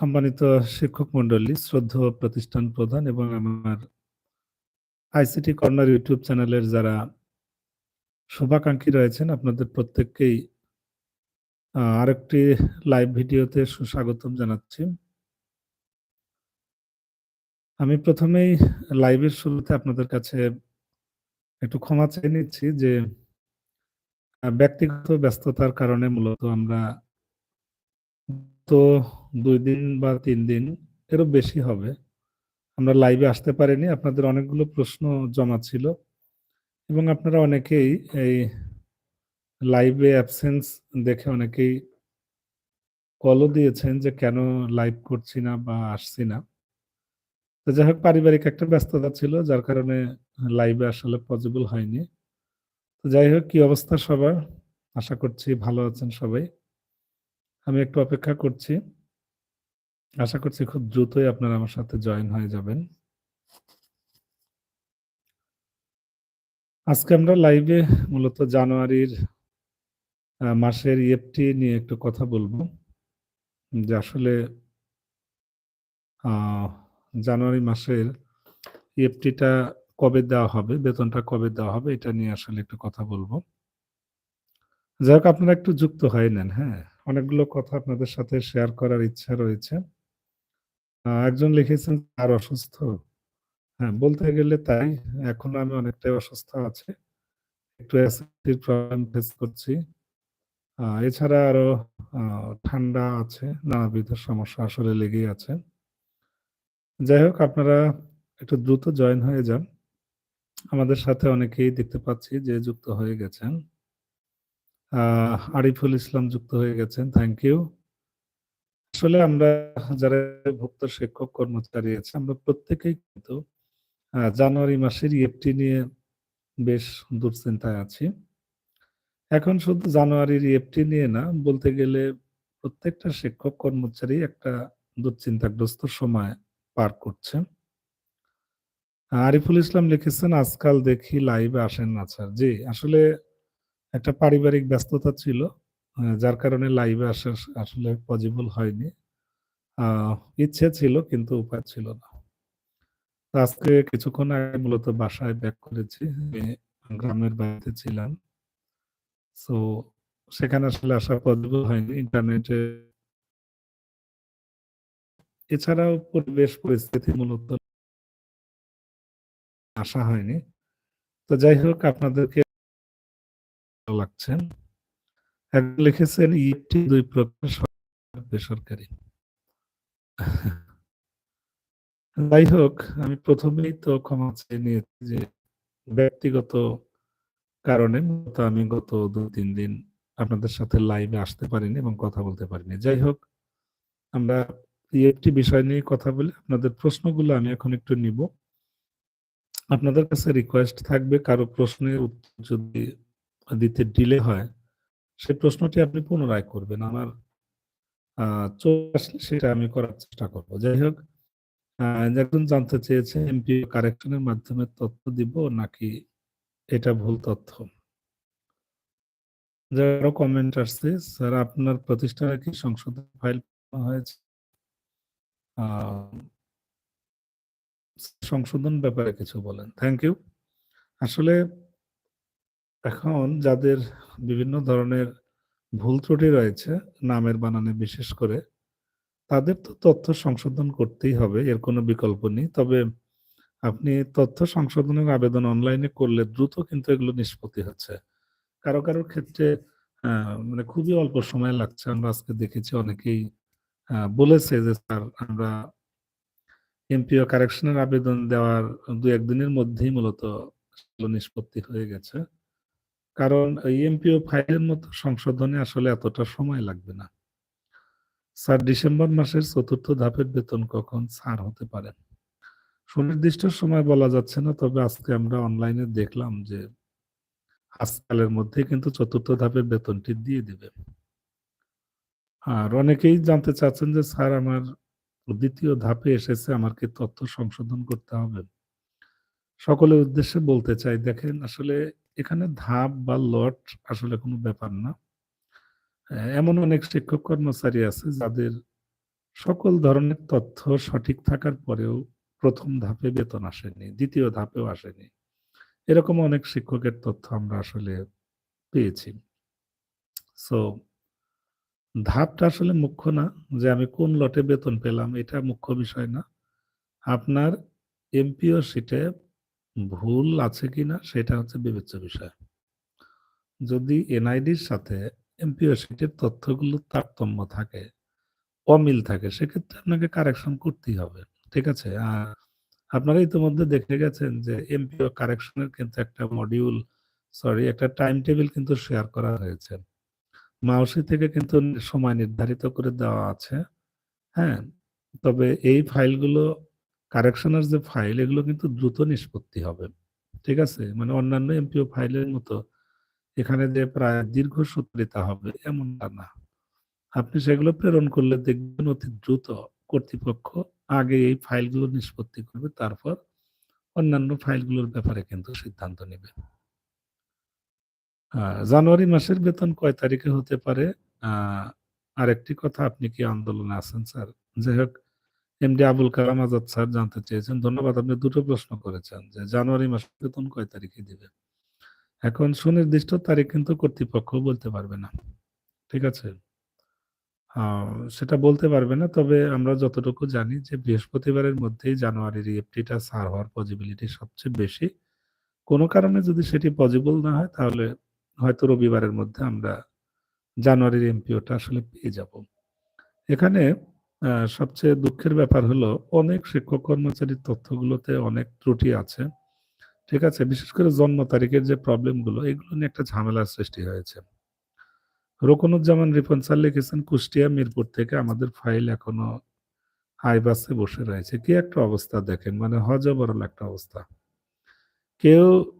সম্মানিত শিক্ষক মন্ডলী, শ্রদ্ধেয় প্রতিষ্ঠান প্রধান এবং আমার আইসিটি কর্নার ইউটিউব চ্যানেলের যারা শুভাকাঙ্ক্ষী রয়েছেন আপনাদের প্রত্যেককেই আরেকটি লাইভ ভিডিওতে সুস্বাগতম জানাচ্ছি। আমি প্রথমেই লাইভের শুরুতে আপনাদের কাছে একটু ক্ষমা চেয়ে নিচ্ছি যে ব্যক্তিগত ব্যস্ততার কারণে মূলত আমরা তো দুই দিন বা তিন দিন এরও বেশি হবে। আমরা লাইভে আসতে পারিনি। আপনাদের অনেকগুলো প্রশ্ন জমা ছিল এবং আপনারা অনেকেই এই লাইভে অ্যাবসেন্স দেখে অনেকেই কলও দিয়েছেন যে কেন লাইভ করছি না বা আসছি না। তো যাই হোক, পারিবারিক একটা ব্যস্ততা ছিল, যার কারণে লাইভে আসলে পসিবল হয়নি। তো যাই হোক, কি অবস্থা সবার? আশা করছি ভালো আছেন সবাই। আমি একটু অপেক্ষা করছি। আশা করছি খুব দ্রুতই আপনারা আমার সাথে জয়েন হয়ে যাবেন। আজকে আমরা লাইভে মূলত জানুয়ারির মাসের ইএফটি নিয়ে একটু কথা বলব যে আসলে জানুয়ারি মাসের ইএফটিটা কবে দেওয়া হবে, বেতনটা কবে দেওয়া হবে এটা নিয়ে আসলে একটু কথা বলব যাই হোক আপনারা একটু যুক্ত হয়ে নেন, হ্যাঁ? অনেকগুলো কথা আপনাদের সাথে শেয়ার করার ইচ্ছা রয়েছে। একজন লিখেছেন আর অসুস্থ। হ্যাঁ, বলতে গেলে তাই। এখন আমি অনেকটাই অসুস্থ আছি। একটু অ্যাসিডিটির প্রবলেম ফেস করছি। এছাড়া আরও ঠান্ডা আছে, নানাবিধ সমস্যা আসলে লেগেই আছে। যাই হোক আপনারা একটু দ্রুত জয়েন হয়ে যান। আমাদের সাথে অনেকেই দেখতে পাচ্ছি যে যুক্ত হয়ে গেছেন। আরিফুল ইসলাম যুক্ত হয়ে গেছেন। Thank you. আসলে আমরা যারা ভুক্ত শিক্ষক কর্মচারী আছে আমরা প্রত্যেকেই কিন্তু জানুয়ারি মাসের ইএফটি নিয়ে বেশ দুশ্চিন্তায় আছি। এখন শুধু জানুয়ারির ইএফটি নিয়ে না বলতে গেলে প্রত্যেকটা শিক্ষক কর্মচারী একটা দুশ্চিন্তাগ্রস্ত সময় পার করছে। আরিফুল ইসলাম লিখেছেন আজকাল দেখি লাইভে আসেন না স্যার। জি, আসলে একটা পারিবারিক ব্যস্ততা ছিল। যার কারণে লাইভে আসা আসলে পসিবল হয়নি। ইচ্ছে ছিল কিন্তু উপায় ছিল না। আজকে কিছুক্ষণ আগে মূলত বাসায় ব্যাক করেছি। গ্রামের বাড়িতে ছিলাম। সো সেখানে আসলে আসা পসিবল হয়নি। ইন্টারনেটে এছাড়াও পরিবেশ পরিস্থিতি মূলত আসা হয়নি। তো যাই হোক, আপনাদেরকে ভালো লাগছে। লিখেছেন ২ প্রকার বেসরকারি। যাই হোক, আমি প্রথমেই তো ক্ষমা চেয়ে নিয়েছি যে ব্যক্তিগত কারণে আমি গত ২-৩ দিন আপনাদের সাথে লাইভে আসতে পারিনি এবং কথা বলতে পারিনি। যাই হোক, আমরা ইএফটি বিষয় নিয়ে কথা বলি। আপনাদের প্রশ্নগুলো আমি এখন একটু নিব। আপনাদের কাছে রিকোয়েস্ট থাকবে, কারও প্রশ্নের উত্তর যদি দিতে ডিলে হয়, সেই প্রশ্নটি আপনি পুনরায় করবেন। আমার চলে আসলে সেটা আমি করার চেষ্টা করব যাই হোক একজন জানতে চেয়েছে এমপিও কারেকশন এর মাধ্যমে তথ্য দিব নাকি এটা ভুল তথ্য? যারা কমেন্ট আসছে, স্যার আপনার প্রতিষ্ঠানে কি সংশোধন ফাইল হয়েছে? সংশোধন ব্যাপারে কিছু বলেন। Thank you. আসলে এখন যাদের বিভিন্ন ধরনের ভুল ত্রুটি রয়েছে নামের বানানে বিশেষ করে, তাদের তো তথ্য সংশোধন করতেই হবে। এর কোনো বিকল্প নেই। তবে আপনি তথ্য সংশোধনের আবেদন অনলাইনে করলে দ্রুত কিন্তু এগুলো নিষ্পত্তি হচ্ছে। কারও, কারোর ক্ষেত্রে মানে খুবই অল্প সময় লাগছে। আমরা আজকে দেখেছি অনেকেই বলেছে যে স্যার আমরা এমপিও কারেকশনের আবেদন দেওয়ার দু একদিনের মধ্যেই মূলত নিষ্পত্তি হয়ে গেছে। কারণ এমপিও ফাইলের মতো সংশোধনে আসলে এতটা সময় লাগবে না। স্যার, ডিসেম্বর মাসের ৪র্থ ধাপের বেতন কখন ছাড় হতে পারে? সুনির্দিষ্ট সময় বলা যাচ্ছে না। তবে আজকে আমরা অনলাইনে দেখলাম যে আজকালের মধ্যে কিন্তু চতুর্থ ধাপের বেতনটি দিয়ে দিবে। আর অনেকেই জানতে চাচ্ছেন যে স্যার, আমার দ্বিতীয় ধাপে এসেছে, আমার কি তথ্য সংশোধন করতে হবে? সকলের উদ্দেশ্যে বলতে চাই দেখেন আসলে এখানে ধাপ বা লট আসলে কোনো ব্যাপার না। এমন অনেক শিক্ষক কর্মচারী আছে যাদের সকল ধরনের তথ্য সঠিক থাকার পরেও প্রথম ধাপে বেতন আসেনি, দ্বিতীয় ধাপেও আসেনি। এরকম অনেক শিক্ষকের তথ্য আমরা আসলে পেয়েছি। সো ধাপটা আসলে মুখ্য না যে আমি কোন লটে বেতন পেলাম এটা মুখ্য বিষয় না। আপনার এমপিও শিটে ভুল আছে কিনা সেটা হচ্ছে বিবেচ্য বিষয়। যদি এনআইডির সাথে এমপিও শিটের তথ্যগুলো তারতম্য থাকে, অমিল থাকে সেক্ষেত্রে আপনাকে কারেকশন করতেই হবে। ঠিক আছে? আর আপনারা ইতিমধ্যে দেখে গেছেন যে এমপিও কারেকশন এর কিন্তু একটা মডিউল সরি একটা টাইম টেবিল কিন্তু শেয়ার করা হয়েছে। মাউসি থেকে কিন্তু সময় নির্ধারিত করে দেওয়া আছে। হ্যাঁ? তবে এই ফাইলগুলো কারেকশন এর যে ফাইল, এগুলো কিন্তু দ্রুত নিষ্পত্তি হবে। ঠিক আছে? মানে অন্যান্য এমপিও ফাইলের মতো এখানে যে প্রায় দীর্ঘ সূত্রিতা হবে এমনটা না। আপনি সেগুলো প্রেরণ করলে দেখবেন অতি দ্রুত কর্তৃপক্ষ আগে এই ফাইলগুলো নিষ্পত্তি করবে, তারপর অন্যান্য ফাইলগুলোর ব্যাপারে কিন্তু সিদ্ধান্ত নেবে। জানুয়ারি মাসের বেতন কয় তারিখে হতে পারে? আরেকটি কথা, আপনি কি আন্দোলনে আছেন, স্যার? যাই হোক এমডি আবুল কালাম আজাদ স্যার জানতে চেয়েছেন। ধন্যবাদ, আপনি দুটো প্রশ্ন করেছেন যে জানুয়ারি মাসের বেতন কয় তারিখে দিবে? এখন সুনির্দিষ্ট তারিখ কিন্তু কর্তৃপক্ষ বলতে পারবে না। ঠিক আছে? সেটা বলতে পারবে না। তবে আমরা যতটুকু জানি যে বৃহস্পতিবারের মধ্যেই জানুয়ারির ইএফটিটা ছাড় হওয়ার পসিবিলিটি সবচেয়ে বেশি। কোনো কারণে যদি সেটি পসিবল না হয়, তাহলে হয়তো রবিবারের মধ্যে আমরা জানুয়ারির এমপিওটা আসলে পেয়ে যাব। এখানে সবচেয়ে দুঃখের ব্যাপার হলো অনেক শিক্ষক কর্মচারীর তথ্যগুলোতে অনেক ত্রুটি আছে। ঠিক আছে? বিশেষ করে জন্ম তারিখের যে প্রবলেমগুলো এগুলো নিয়ে একটা ঝামেলার সৃষ্টি হয়েছে। রোকনুজ্জামান রিপন স্যার লিখেছেন কুষ্টিয়া মিরপুর থেকে আমাদের ফাইল এখনও হাই বাসে বসে রয়েছে। কি একটা অবস্থা দেখেন মানে হযবরল একটা অবস্থা। কেউ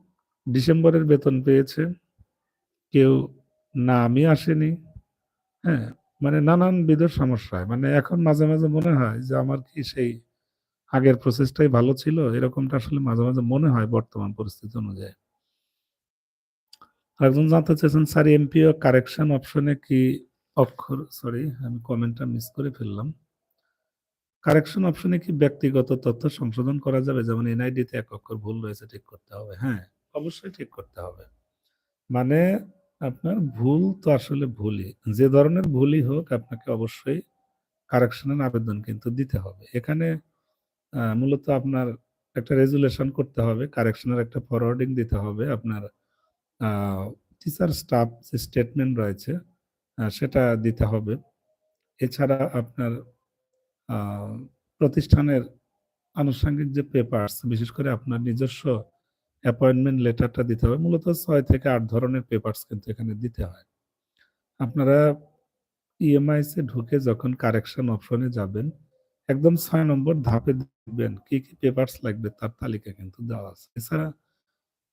ডিসেম্বরের বেতন পেয়েছে, কেউ নামই আসেনি। হ্যাঁ? মানে নানান নানানবিধ সমস্যায়। মানে এখন মাঝে, মাঝে মনে হয় যে আমার কি সেই আগের প্রসেসটাই ভালো ছিল? এরকমটা আসলে মাঝে, মাঝে মনে হয় বর্তমান পরিস্থিতি অনুযায়ী। আরেকজন জানতে চেয়েছেন স্যার এমপিও কারেকশন অপশনে কি অক্ষর সরি আমি কমেন্টটা মিস করে ফেললাম। কারেকশন অপশনে কি ব্যক্তিগত তথ্য সংশোধন করা যাবে? যেমন এনআইডিতে এক অক্ষর ভুল রয়েছে ঠিক করতে হবে। হ্যাঁ, অবশ্যই ঠিক করতে হবে। মানে আপনার ভুল তো আসলে ভুলই। যে ধরনের ভুলই হোক, আপনাকে অবশ্যই কারেকশন এর আবেদন কিন্তু দিতে হবে। এখানে মূলত আপনার একটা রেজুলেশন করতে হবে। কারেকশন এর একটা ফরওয়ার্ডিং দিতে হবে। আপনার টিচার স্টাফ যে স্টেটমেন্ট রয়েছে সেটা দিতে হবে। এছাড়া আপনার প্রতিষ্ঠানের আনুষঙ্গিক যে পেপারস বিশেষ করে আপনার নিজস্ব অ্যাপয়েন্টমেন্ট লেটারটা দিতে হবে। মূলত ছয় থেকে আট ধরনের পেপারস কিন্তু এখানে দিতে হয়। আপনারা ইএমআইস ঢুকে যখন কারেকশন অপশনে যাবেন, একদম ছয় নম্বর ধাপে দেখবেন কি, কি পেপারস লাগবে তার তালিকা কিন্তু দেওয়া আছে। এছাড়া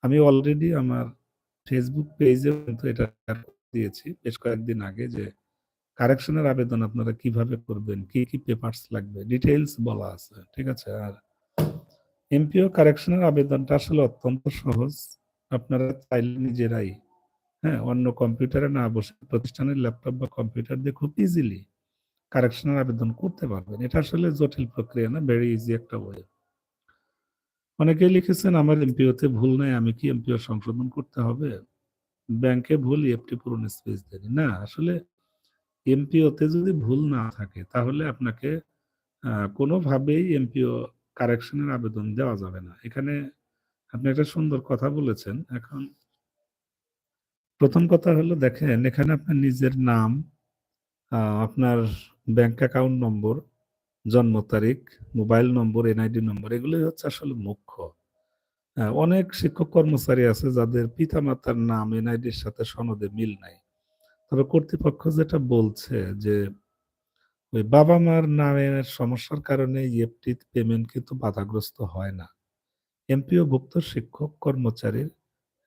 আমি অলরেডি আমার ফেসবুক পেজে কিন্তু এটা দিয়েছি বেশ কয়েকদিন আগে যে কারেকশন এর আবেদন আপনারা কীভাবে করবেন, কি, কি পেপারস লাগবে ডিটেইলস বলা আছে। ঠিক আছে? আর এমপিও কারেকশন এর আবেদনটা আসলে অত্যন্ত সহজ। আপনারা চাইলে নিজেরাই হ্যাঁ, অন্য কম্পিউটারে না বসে প্রতিষ্ঠানের ল্যাপটপ বা কম্পিউটার দিয়ে খুব ইজিলি কারেকশন এর আবেদন করতে পারবেন। এটা আসলে জটিল প্রক্রিয়া না, ভেরি ইজি একটা ওয়ে। অনেকেই লিখেছেন আমার এমপিওতে ভুল নাই, আমি কি এমপিও সংশোধন করতে হবে? ব্যাংকে ভুল ইএফটি পূরণ স্পেস দেরি। না, আসলে এমপিওতে যদি ভুল না থাকে তাহলে আপনাকে কোনোভাবেই এমপিও কারেকশন এর আবেদন দেওয়া যাবে না। এখানে আপনি একটা সুন্দর কথা বলেছেন। এখন প্রথম কথা হলো দেখেন এখানে আপনার নিজের নাম, আপনার ব্যাংক অ্যাকাউন্ট নম্বর, জন্ম তারিখ, মোবাইল নম্বর, এনআইডি নম্বর এগুলোই হচ্ছে আসলে মুখ্য। অনেক শিক্ষক কর্মচারী আছে যাদের পিতামাতার নাম এনআইডির সাথে সনদে মিল নাই। তবে কর্তৃপক্ষ যেটা বলছে যে ওই বাবা-মার নামের সমস্যার কারণে ইএফটি পেমেন্ট কিন্তু বাধাগ্রস্ত হয় না। এমপিও এমপিওভুক্ত শিক্ষক, কর্মচারীর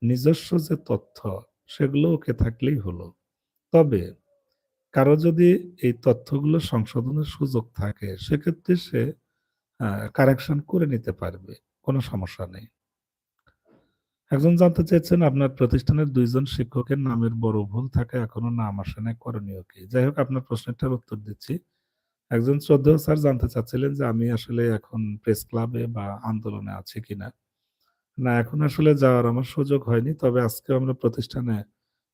নিজস্ব যে তথ্য, সেগুলো ওকে থাকলেই হলো। তবে কারও যদি এই তথ্যগুলো সংশোধনের সুযোগ থাকে, সেক্ষেত্রে সে কারেকশন করে নিতে পারবে। কোনো সমস্যা নেই। একজন জানতে চেয়েছেন আপনার প্রতিষ্ঠানের দুইজন শিক্ষকের নামের বড় ভুল থাকে এখনও নাম আসে নাই করণীয় কি? যাই হোক আপনার প্রশ্নটার উত্তর দিচ্ছি। একজন শ্রদ্ধেয় স্যার জানতে চাচ্ছিলেন যে আমি আসলে এখন প্রেস ক্লাবে বা আন্দোলনে আছি কিনা? না এখন আসলে যাওয়ার আমার সুযোগ হয়নি। তবে আজকেও আমরা প্রতিষ্ঠানে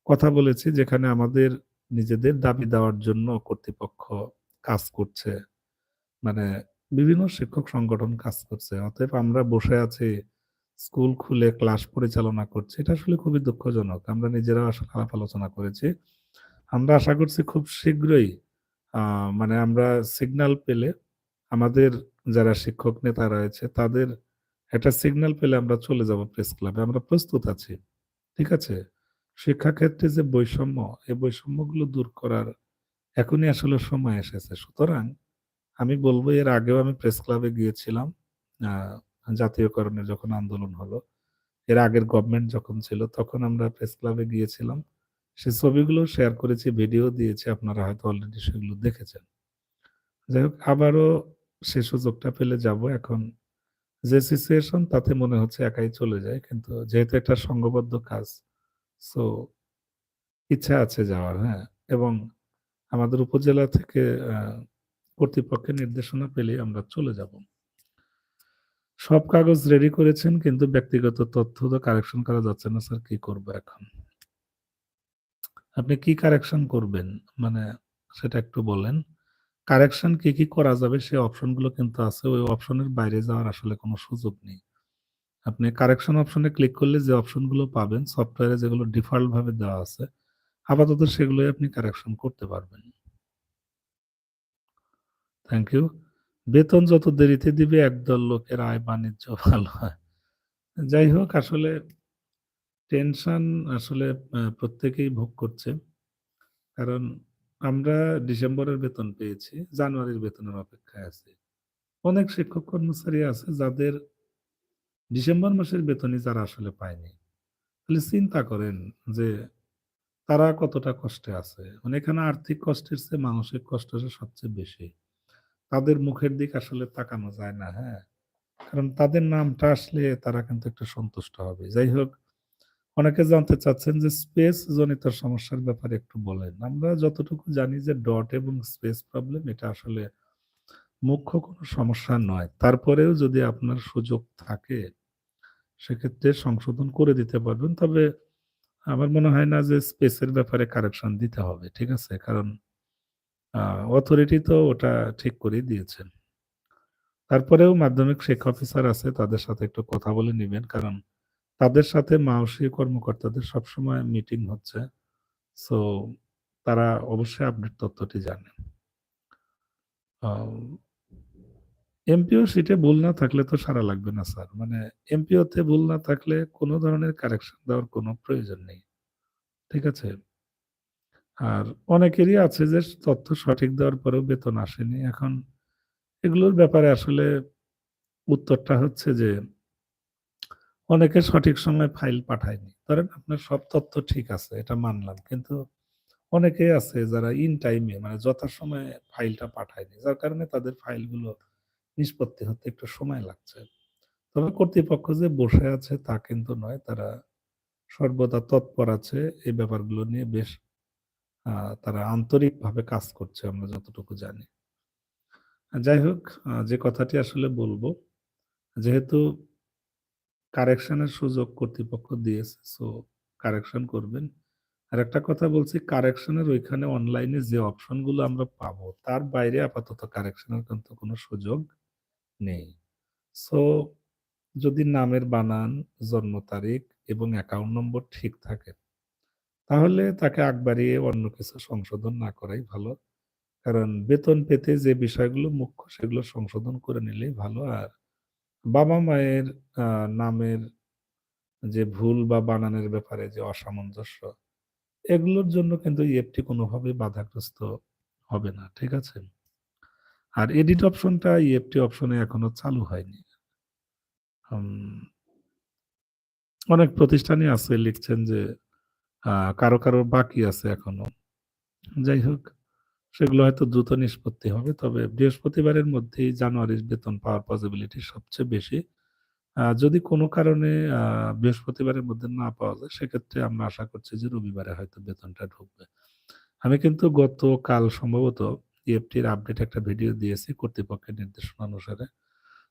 কথা বলেছি যেখানে আমাদের নিজেদের দাবি দেওয়ার জন্য কর্তৃপক্ষ কাজ করছে। মানে বিভিন্ন শিক্ষক সংগঠন কাজ করছে। অতএব আমরা বসে আছি, স্কুল খুলে ক্লাস পরিচালনা করছি। এটা আসলে খুবই দুঃখজনক। আমরা নিজেরাও আসলে আলাপ আলোচনা করেছি। আমরা আশা করছি খুব শীঘ্রই মানে আমরা সিগন্যাল পেলে আমাদের যারা শিক্ষক নেতা রয়েছে তাদের একটা সিগন্যাল পেলে আমরা চলে যাব প্রেস ক্লাবে। আমরা প্রস্তুত আছি। ঠিক আছে? শিক্ষাক্ষেত্রে যে বৈষম্য, এই বৈষম্যগুলো দূর করার এখনই আসলে সময় এসেছে। সুতরাং আমি বলব এর আগেও আমি প্রেস ক্লাবে গিয়েছিলাম। জাতীয়করণের যখন আন্দোলন হলো। এর আগের গভর্নমেন্ট যখন ছিল তখন আমরা প্রেস ক্লাবে গিয়েছিলাম। সে ছবিগুলো শেয়ার করেছি, ভিডিও দিয়েছি। আপনারা হয়তো অলরেডি সেগুলো দেখেছেন। যাই হোক আবারও সে সুযোগটা পেলে যাব। এখন যে সিচুয়েশন তাতে মনে হচ্ছে একাই চলে যায় কিন্তু যেহেতু এটা সংঘবদ্ধ কাজ, সো ইচ্ছা আছে যাওয়ার, হ্যাঁ? এবং আমাদের উপজেলা থেকে কর্তৃপক্ষের নির্দেশনা পেলেই আমরা চলে যাব। সব কাগজ রেডি করেছেন কিন্তু ব্যক্তিগত তথ্য তো কারেকশন করা যাচ্ছে না স্যার কি করব এখন? আপনি কি কারেকশন করবেন? মানে সেটা একটু বলেন। কারেকশন কি, কি করা যাবে সে অপশনগুলো কিন্তু আছে। ওই অপশনের বাইরে যাওয়ার আসলে কোনো সুযোগ নেই। আপনি কারেকশন অপশনে ক্লিক করলে যে অপশনগুলো পাবেন সফটওয়্যারে যেগুলো ডিফল্ট ভাবে দেওয়া আছে, আপাতত সেগুলোই আপনি কারেকশন করতে পারবেন। Thank you. বেতন যত দেরিতে দিবে একদল লোকের আয় বাণিজ্য ভালো হয়। যাই হোক, আসলে টেনশন আসলে প্রত্যেকেই ভোগ করছে। কারণ আমরা ডিসেম্বরের বেতন পেয়েছি। জানুয়ারির বেতনের অপেক্ষায় আছি। অনেক শিক্ষক কর্মচারী আছে যাদের ডিসেম্বর মাসের বেতনই যারা আসলে পায়নি। তাহলে চিন্তা করেন যে তারা কতটা কষ্টে আছে। মানে এখানে আর্থিক কষ্টের চেয়ে মানসিক কষ্টটা সবচেয়ে বেশি। তাদের মুখের দিকে আসলে তাকানো যায় না, হ্যাঁ? কারণ তাদের নামটা আসলে তারা কিন্তু একটু সন্তুষ্ট হবে। যাই হোক, অনেকে জানতে চাচ্ছেন যে স্পেস জনিত সমস্যার ব্যাপারে একটু বলেন। আমরা যতটুকু জানি যে ডট এবং স্পেস প্রবলেম এটা আসলে মুখ্য কোনো সমস্যা নয়। তারপরেও যদি আপনার সুযোগ থাকে, সেক্ষেত্রে সংশোধন করে দিতে পারবেন। তবে আমার মনে হয় না যে স্পেসের ব্যাপারে কারেকশন দিতে হবে। ঠিক আছে? কারণ অথরিটি তো ওটা ঠিক করেই দিয়েছেন। তারপরেও মাধ্যমিক শিক্ষা অফিসার আছে, তাদের সাথে একটু কথা বলে নেবেন, কারণ তাদের সাথে মাওসী কর্মকর্তাদের সবসময় মিটিং হচ্ছে। সো তারা অবশ্যই আপডেট তথ্যটি জানে। আম এমপিও সিটে ভুল না থাকলে তো সারা লাগবে না, স্যার। মানে এমপিও তে ভুল না থাকলে কোনো ধরনের কারেকশন দেওয়ার কোনো প্রয়োজন নেই। ঠিক আছে? আর অনেকেরই আছে যে তথ্য সঠিক দেওয়ার পরেও বেতন আসেনি। এখন এগুলোর ব্যাপারে আসলে উত্তরটা হচ্ছে যে অনেকে সঠিক সময়ে ফাইল পাঠায়নি। ধরেন আপনার সব তথ্য ঠিক আছে, এটা মানলাম। কিন্তু অনেকেই আছে যারা ইন টাইমে মানে যথাসময়ে ফাইলটা পাঠায়নি। যার কারণে তাদের ফাইলগুলো নিষ্পত্তি হতে একটু সময় লাগছে। তবে কর্তৃপক্ষ যে বসে আছে তা কিন্তু নয়। তারা সর্বদা তৎপর আছে এই ব্যাপারগুলো নিয়ে বেশ তারা আন্তরিকভাবে কাজ করছে আমরা যতটুকু জানি। যাই হোক যে কথাটি আসলে বলব, যেহেতু কারেকশন এর সুযোগ কর্তৃপক্ষ দিয়েছে, সো কারেকশন করবেন। আর একটা কথা বলছি কারেকশন এর ওইখানে অনলাইনে যে অপশনগুলো আমরা পাবো, তার বাইরে আপাতত কারেকশন এর কিন্তু কোনো সুযোগ নেই। সো যদি নামের বানান, জন্ম তারিখ এবং অ্যাকাউন্ট নম্বর ঠিক থাকে, তাহলে তাকে আগ বাড়িয়ে অন্য কিছু সংশোধন না করাই ভালো। কারণ বেতন পেতে যে বিষয়গুলো মুখ্য সেগুলো সংশোধন করে নিলেই ভালো। আর বাবা-মায়ের নামের যে ভুল বা বানানের ব্যাপারে যে অসামঞ্জস্য, এগুলোর জন্য কিন্তু ইএফটি কোনোভাবেই বাধাগ্রস্ত হবে না। ঠিক আছে? আর এডিট অপশনটা ইএফটি অপশনে এখনও চালু হয়নি। অনেক প্রতিষ্ঠানই আছে লিখছেন যে কারও, কারও বাকি আছে এখনও। যাই হোক, সেগুলো হয়তো দ্রুত নিষ্পত্তি হবে। তবে বৃহস্পতিবারের মধ্যেই জানুয়ারির বেতন পাওয়ার পসিবিলিটি সবচেয়ে বেশি। যদি কোনো কারণে বৃহস্পতিবারের মধ্যে না পাওয়া যায়, সেক্ষেত্রে আমরা আশা করছি যে রবিবারে হয়তো বেতনটা ঢুকবে। আমি কিন্তু গতকাল সম্ভবত ইএফটির আপডেট একটা ভিডিও দিয়েছি কর্তৃপক্ষের নির্দেশনা অনুসারে।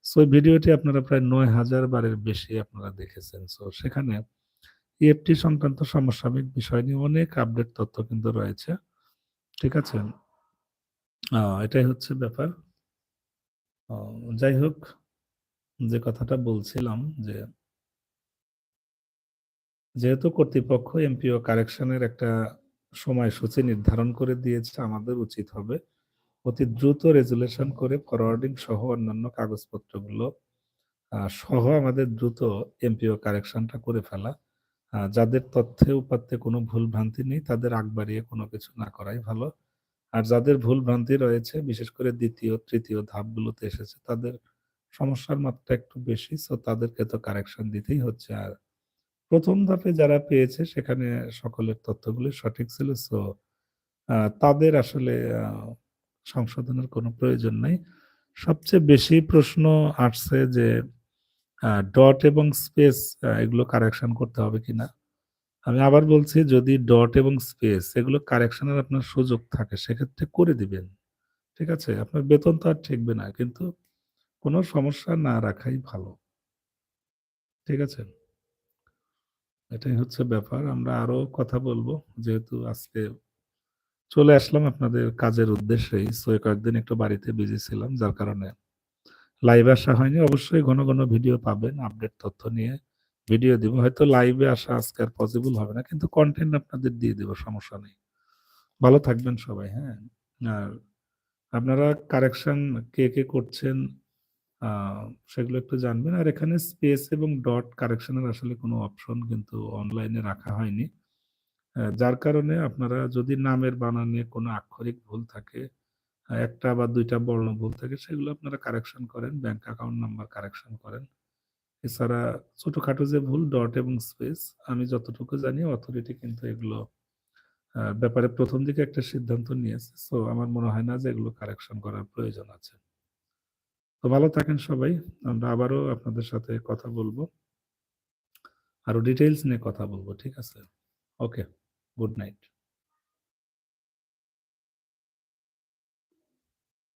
সো ভিডিওটি আপনারা প্রায় ৯০০০ বারের বেশি আপনারা দেখেছেন। সো সেখানে ইএফটি সংক্রান্ত সমসাময়িক বিষয় নিয়ে অনেক আপডেট তথ্য কিন্তু রয়েছে। ঠিক আছে? এটাই হচ্ছে ব্যাপার। যাই হোক, যে কথাটা বলছিলাম যে যেহেতু কর্তৃপক্ষ এমপিও কারেকশন এর একটা সময়সূচি নির্ধারণ করে দিয়েছে, আমাদের উচিত হবে অতি দ্রুত রেজুলেশন করে ফরওয়ার্ডিং সহ অন্যান্য কাগজপত্রগুলো সহ আমাদের দ্রুত এমপিও কারেকশনটা করে ফেলা। যাদের তথ্যে উপাত্তে কোনো ভুল-ভ্রান্তি নেই তাদের আগ বাড়িয়ে কোনো কিছু না করাই ভালো। আর যাদের ভুল-ভ্রান্তি রয়েছে বিশেষ করে ২য়, ৩য় ধাপগুলোতে এসেছে তাদের সমস্যার মাত্রা একটু বেশি। সো তাদেরকে তো কারেকশন দিতেই হচ্ছে। আর প্রথম ধাপে যারা পেয়েছে সেখানে সকলের তথ্যগুলি সঠিক ছিল। সো তাদের আসলে সংশোধনের কোনো প্রয়োজন নাই। সবচেয়ে বেশি প্রশ্ন আসছে যে ডট এবং স্পেস এগুলো কারেকশন করতে হবে কিনা? আমি আবার বলছি, যদি ডট এবং স্পেস এগুলো কারেকশন এর আপনার সুযোগ থাকে, সেক্ষেত্রে করে দিবেন। ঠিক আছে? আপনার বেতন তো আর ঠেকবে না। কিন্তু কোনো সমস্যা না রাখাই ভালো। ঠিক আছে? এটাই হচ্ছে ব্যাপার। আমরা আরও কথা বলব, যেহেতু আজকে চলে আসলাম আপনাদের কাজের উদ্দেশ্যেই। সো কয়েকদিন একটু বাড়িতে বিজি ছিলাম। যার কারণে লাইভে আসা হয়নি। অবশ্যই ঘন, ঘন ভিডিও পাবেন আপডেট তথ্য নিয়ে ভিডিও দিব। হয়তো লাইভে আসা আজকে আর পসিবল হবে না। কিন্তু কন্টেন্ট আপনাদের দিয়ে দিব সমস্যা নেই। ভালো থাকবেন সবাই, হ্যাঁ? আর আপনারা কারেকশন কে, কে করছেন সেগুলো একটু জানবেন। আর এখানে স্পেস এবং ডট কারেকশন এর আসলে কোনো অপশন কিন্তু অনলাইনে রাখা হয়নি। যার কারণে আপনারা যদি নামের বানানে কোনো আক্ষরিক ভুল থাকে, আ ১ টা বা দুইটা বর্ণ ভুল থাকে, সেগুলো আপনারা কারেকশন করেন। ব্যাংক অ্যাকাউন্ট নাম্বার কারেকশন করেন। এছাড়া ছোটোখাটো যে ভুল ডট এবং স্পেস আমি যতটুকু জানি অথরিটি কিন্তু এগুলো ব্যাপারে প্রথম দিকে একটা সিদ্ধান্ত নিয়েছে। সো আমার মনে হয় না যে এগুলো কারেকশন করার প্রয়োজন আছে। তো ভালো থাকেন সবাই। আমরা আবারও আপনাদের সাথে কথা বলব আরও ডিটেলস নিয়ে কথা বলব, ঠিক আছে? ওকে। Good night.